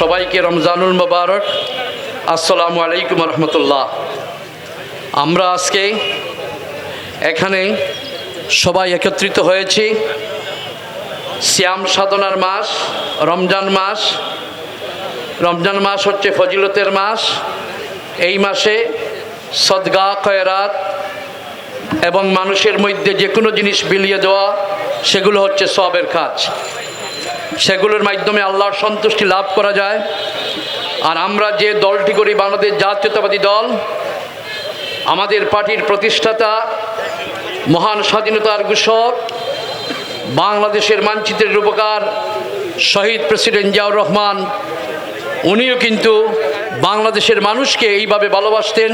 সবাইকে রমজানুল মোবারক। আসসালামু আলাইকুম রহমতুল্লাহ। আমরা আজকে এখানে সবাই একত্রিত হয়েছি। শ্যাম সাধনার মাস, রমজান মাস। রমজান মাস হচ্ছে ফজিলতের মাস। এই মাসে সদগা কয়রাত এবং মানুষের মধ্যে যে কোনো জিনিস বিলিয়ে দেওয়া, সেগুলো হচ্ছে সবের কাজ। সেগুলোর মাধ্যমে আল্লাহর সন্তুষ্টি লাভ করা যায়। আর আমরা যে দলটি করি, বাংলাদেশ জাতীয়তাবাদী দল, আমাদের পার্টির প্রতিষ্ঠাতা মহান স্বাধীনতার ঘোষক বাংলাদেশের মানচিত্রের রূপকার শহীদ প্রেসিডেন্ট জিয়াউর রহমান, উনিও কিন্তু বাংলাদেশের মানুষকে এইভাবে ভালোবাসতেন,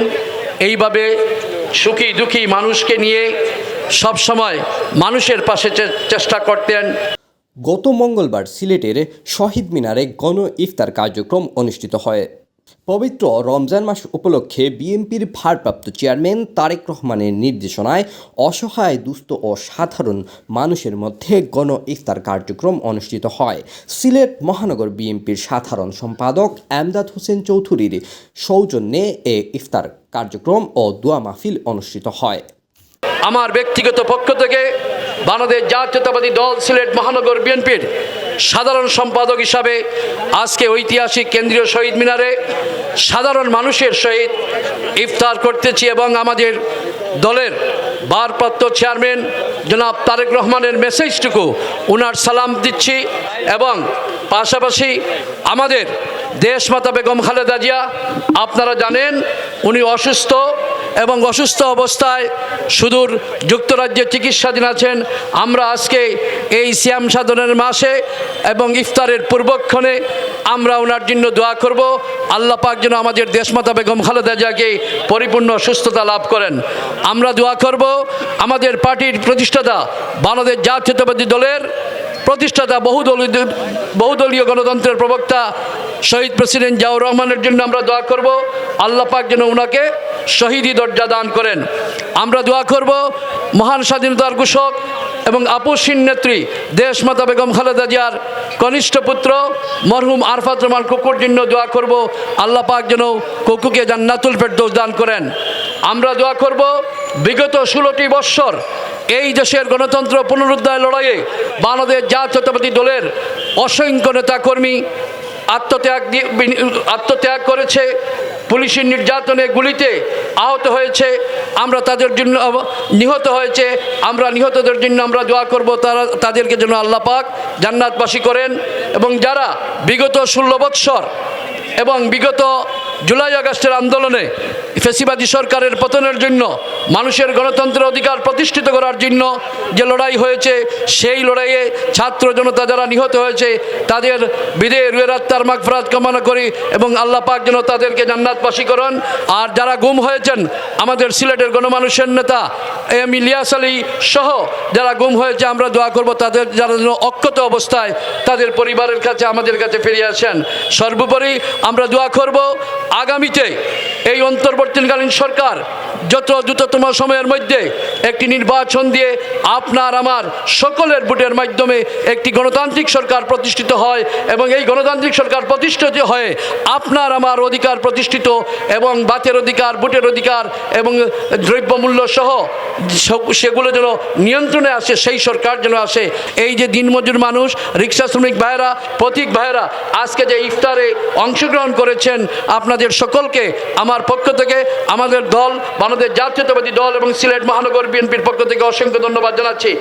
এইভাবে সুখী দুঃখী মানুষকে নিয়ে সব সময় মানুষের পাশে চেষ্টা করতেন। গত মঙ্গলবার সিলেটের শহীদ মিনারে গণ ইফতার কার্যক্রম অনুষ্ঠিত হয়। পবিত্র রমজান মাস উপলক্ষে বিএনপির ভারপ্রাপ্ত চেয়ারম্যান তারেক রহমানের নির্দেশনায় অসহায়, দুস্থ ও সাধারণ মানুষের মধ্যে গণ ইফতার কার্যক্রম অনুষ্ঠিত হয়। সিলেট মহানগর বিএনপির সাধারণ সম্পাদক আমদাদ হোসেন চৌধুরীর সৌজন্যে এ ইফতার কার্যক্রম ও দোয়া মাহফিল অনুষ্ঠিত হয়। আমার ব্যক্তিগত পক্ষ থেকে বাংলাদেশ জাতীয়তাবাদী দল, সিলেট মহানগর বিএনপির সাধারণ সম্পাদক হিসাবে আজকে ঐতিহাসিক কেন্দ্রীয় শহীদ মিনারে সাধারণ মানুষের সহিত ইফতার করতেছি এবং আমাদের দলের ভারপ্রাপ্ত চেয়ারম্যান জনাব তারেক রহমানের মেসেজটুকু ওনার সালাম দিচ্ছি এবং পাশাপাশি আমাদের দেশমাতা বেগম খালেদা জিয়া, আপনারা জানেন উনি অসুস্থ। এবং অসুস্থ অবস্থায় সুদূর যুক্তরাজ্যে চিকিৎসাধীন আছেন। আমরা আজকে এই শ্যাম সাধনের মাসে এবং ইফতারের পূর্বক্ষণে আমরা ওনার জন্য দোয়া করব। আল্লাহ পাক যেন আমাদের দেশমাতা বেগম খালেদা জিয়াকে পরিপূর্ণ সুস্থতা লাভ করেন। আমরা দোয়া করব আমাদের পার্টির প্রতিষ্ঠাতা বাংলাদেশ জাতীয়তাবাদী দলের প্রতিষ্ঠাতা বহুদলীয় বহুদলীয় গণতন্ত্রের প্রবক্তা শহীদ প্রেসিডেন্ট জিয়াউর রহমানের জন্য আমরা দোয়া করব। আল্লাহ পাক যেন ওনাকে শহীদি দরজা দান করেন। আমরা দোয়া করব মহান স্বাধীনতার ঘোষক এবং আপসীন নেত্রী দেশমাতা বেগম খালেদা জিয়ার কনিষ্ঠ পুত্র মরহুম আরফাত রহমান কুকুর জন্য দোয়া করব। আল্লাহ পাক যেন কুকুকে জান্নাতুল ফেরদৌস দান করেন। আমরা দোয়া করব বিগত ষোলোটি বৎসর এই দেশের গণতন্ত্র পুনরুদ্ধার লড়াইয়ে বাংলাদেশ জাতীয়তাবাদী দলের অসংখ্য নেতাকর্মী আত্মত্যাগ আত্মত্যাগ করেছে। পুলিশের নির্যাতনে গুলিতে আহত হয়েছে, আমরা তাদের জন্য নিহত হয়েছে, আমরা নিহতদের জন্য আমরা দোয়া করব, তারা, তাদেরকে যেন আল্লাহ পাক জান্নাতবাসী করেন। এবং যারা বিগত ষোলো বৎসর এবং বিগত জুলাই আগস্টের আন্দোলনে ফেসিবাদী সরকারের পতনের জন্য, মানুষের গণতন্ত্রের অধিকার প্রতিষ্ঠিত করার জন্য যে লড়াই হয়েছে, সেই লড়াইয়ে ছাত্র জনতা যারা নিহত হয়েছে, তাদের বিদে রুয়ের আত্মার মাগফরাত কামনা করি এবং আল্লাহ পাক যেন তাদেরকে জান্নাতবাসী করেন। আর যারা গুম হয়েছেন, আমাদের সিলেটের গণমানুষের নেতা এম ইলিয়াস আলী সহ যারা গুম হয়েছে, আমরা দোয়া করব তাদের যারা যেন অক্ষত অবস্থায় তাদের পরিবারের কাছে, আমাদের কাছে ফিরে আসেন। সর্বোপরি আমরা দোয়া করব, আগামীতে এই অন্তর্বর্তীকালীন সরকার যত দ্রুততম সময়ের মধ্যে একটি নির্বাচন দিয়ে আপনার আমার সকলের ভোটের মাধ্যমে একটি গণতান্ত্রিক সরকার প্রতিষ্ঠিত হয় এবং এই গণতান্ত্রিক সরকার প্রতিষ্ঠিত হয়ে আপনার আমার অধিকার প্রতিষ্ঠিত এবং বাতের অধিকার, ভোটের অধিকার এবং দ্রব্যমূল্য সহ সেগুলো যেন নিয়ন্ত্রণে আসে, সেই সরকার যেন আসে। এই যে দিনমজুর মানুষ, রিক্সা শ্রমিক ভাইয়েরা প্রতীক ভাইয়েরা, আজকে যে ইফতারে অংশগ্রহণ করেছেন আপনাদের সকলকে, আমার পক্ষ থেকে আমাদের দল বাংলাদেশ জাতীয়তাবাদী দল এবং সিলেট মহানগর বিএনপির পক্ষ থেকে অসংখ্য ধন্যবাদ জানাচ্ছি।